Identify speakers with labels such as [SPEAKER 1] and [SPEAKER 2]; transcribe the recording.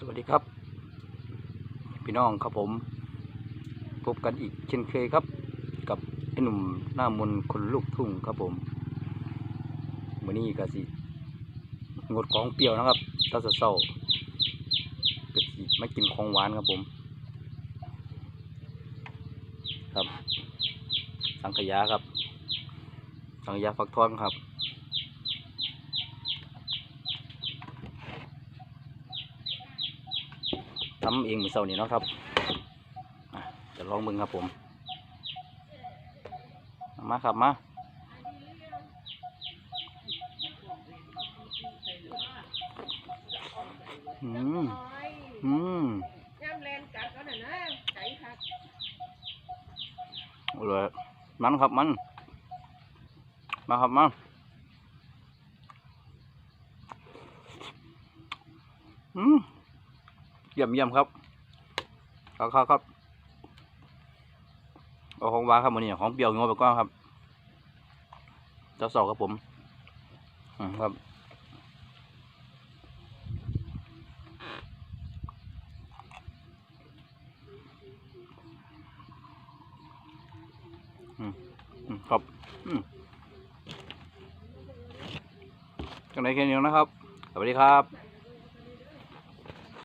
[SPEAKER 1] สวัสดีครับ พี่น้องครับผม พบกันอีกเช่นเคยครับ กับไอ้หนุ่มหน้ามนคนลูกทุ่งครับผมวันนี้ก็สิงดของเปรี้ยวนะครับตาเศร้าๆก็สิมากินของหวานครับผม ครับ สังขยาครับ สังขยาฟักทองครับ ทำเองมือเสาร์นี่เนาะครับอะจะลองมึงครับผม มาครับมาอืมอืม
[SPEAKER 2] ย่ำแลนกัดก็น่ะนะใจคัก
[SPEAKER 1] เอาเลยมันครับมัน มาครับมาอืม เยี่ยมเยี่ยมครับครับครับครับเอาของหวาครับวันนี้ของเปรี้ยวงอไปก่อนครับเจ้าสาวครับผมอืมครับอืมครับจังไรแค่นี้นะครับ สวัสดีครับ